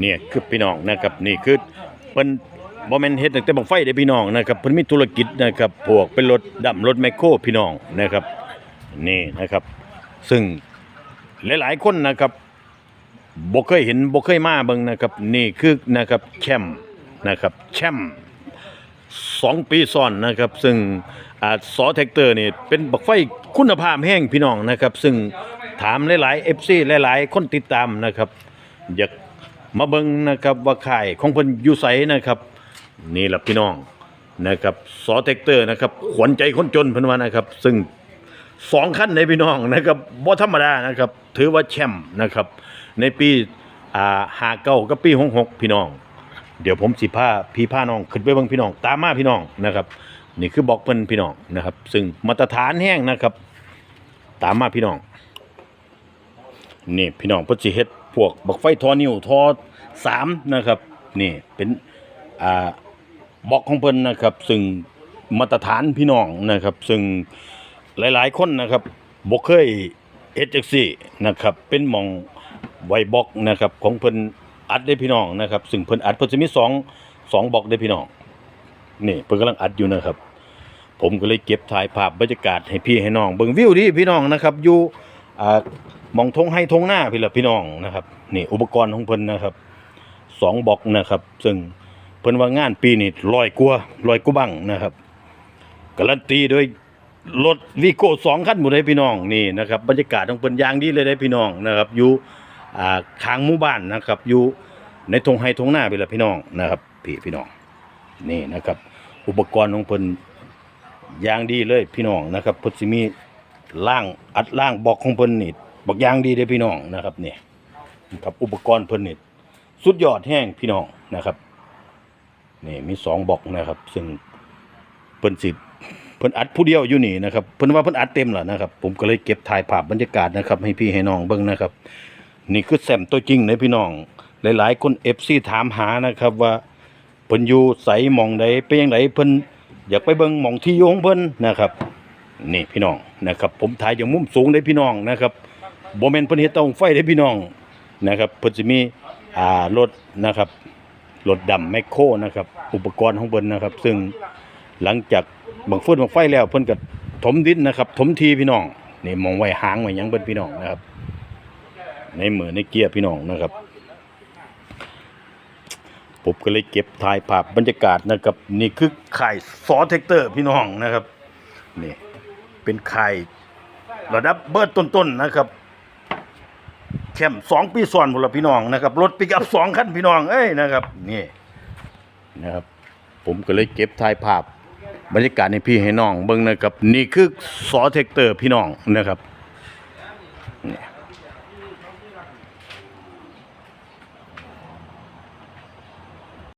เนี่ยคือพี่น้องนะครับนี่คือเพิ่นบ่แม่นเฮ็ดตั้งแต่บังไฟเด้พี่น้องนะครับเพิ่นมีธุรกิจนะครับพวกเป็นรถดำรถแมคโครพี่น้องนะครับนี่นะครับ ซึ่งหลายๆคนนะครับบ่เคยเห็นบ่เคยมาเบิ่งนะครับนี่คือนะครับแชมป์นะครับแชมป์สองปีซ้อนนะครับ ซึ่งอ่าสอแท็กเตอร์นี่เป็นบักไฟคุณภาพแห้งพี่น้องนะครับ ซึ่งถามหลายๆ FC หลายๆ คนติดตามนะครับ อยาก มาเบิ่งนะครับว่าค่ายของเพิ่นอยู่ไสนะครับ นี่ล่ะพี่น้องนะครับสอแท็กเตอร์นะครับขวัญใจคนจนเพิ่นว่านะครับ ซึ่งสองขั้นในพี่น้องนะครับบ่ธรรมดานะครับ ถือว่าแชมป์นะครับ ในปีอ่าหาเก้ากับปีหกหกพี่น้อง เดี๋ยวผมสิพาพี่พาน้องขึ้นไปเบิ่งพี่น้อง ตามมาพี่น้องนะครับ นี่คือบอกเพิ่นพี่น้องนะครับ ซึ่งมาตรฐานแห้งนะครับ ตามมาพี่น้องนี่พี่น้องเพิ่นสิเฮ็ดพวกบักไฟทอนิ้วทอ สามนะครับนี่เป็นอ่าบอกของเพิ่นนะครับ ซึ่งมาตรฐานพี่น้องนะครับ ซึ่งหลายๆคนนะครับบ่เคยเฮ็ดจังซี่นะครับเป็นมองไวบล็อกนะครับของเพิ่นอัดได้พี่น้องนะครับ ซึ่งเพิ่นอัดเพิ่นจะมีสองสองบล็อกได้พี่น้องนี่เพิ่นกำลังอัดอยู่นะครับ ผมก็เลยเก็บถ่ายภาพบรรยากาศให้พี่ให้น้องเบิ่งวิวดีพี่น้องนะครับอยู่อ่ามองทงให้ทงหน้าพี่ละพี่น้องนะครับนี่อุปกรณ์ของเพิ่นนะครับ สองบล็อกนะครับ ซึ่งเพิ่นว่างานปีนี้ร้อยกว่าร้อยกว่าบังนะครับการันตีโดยรถวีโก้สองคันหมดเลยพี่น้องนี่นะครับบรรยากาศของเพิ่นยางดีเลยได้พี่น้องนะครับอยู่อ่าข้างหมู่บ้านนะครับอยู่ในทงไฮทงหน้าพี่ละพี่น้องนะครับพี่พี่น้องนี่นะครับ อุปกรณ์ของเพิ่นยางดีเลยพี่น้องนะครับพิ่นสิมีล่างอัดล่างบอกของเพิ่นนี่บอกยางดีเลยพี่น้องนะครับนี่ครับอุปกรณ์เพิ่นนี่ สุดยอดแห้งพี่น้องนะครับนี่มีสองบอกนะครับ ซึ่งเพิ่นสิเพิ่นอัดผู้เดียวอยู่นี่นะครับเพิ่นว่าเพิ่นอัดเต็มแล้วนะครับ ผมก็เลยเก็บถ่ายภาพบรรยากาศนะครับ ให้พี่ให้น้องเบิ่งนะครับ นี่คือแซมตัวจริงนะพี่น้อง หลาย ๆ คน FC ถามหานะครับว่าเพิ่นอยู่ไสหมองใดเป็นจังไดเพิ่นอยากไปเบิ่งหมองที่อยู่ของเพิ่นนะครับ นี่พี่น้องนะครับ ผมถ่ายจากมุมสูงได้พี่น้องนะครับโบ่แม่นเพิ่นเฮ็ดเตาไฟได้พี่น้องนะครับเพิ่นสิมี อ่ารถนะครับรถดำแมคโครนะครับ อุปกรณ์ของเพิ่นนะครับ ซึ่งหลังจากบังฟืนบังไฟแล้วเพิ่นก็ถมดินนะครับ ถมทีพี่น้องนี่มองไว้หางไว้ยังเพิ่นพี่น้องนะครับ ในมือในเกียร์พี่น้องนะครับผมก็เลยเก็บถ่ายภาพบรรยากาศนะครับ นี่คือไข่ซอเทคเตอร์พี่น้องนะครับนี่เป็นไข่ระดับเบิร์ดต้นๆนะครับ แชมสองปีซ้อนพลพี่น้องนะครับรถปิกอัพสองคันพี่น้องเอ้ยนะครับ นี่นะครับ ผมก็เลยเก็บถ่ายภาพ บรรยากาศในพี่ให้น้องเบิ้งนะครับ นี่คือสอเทคเตอร์พี่น้องนะครับนี่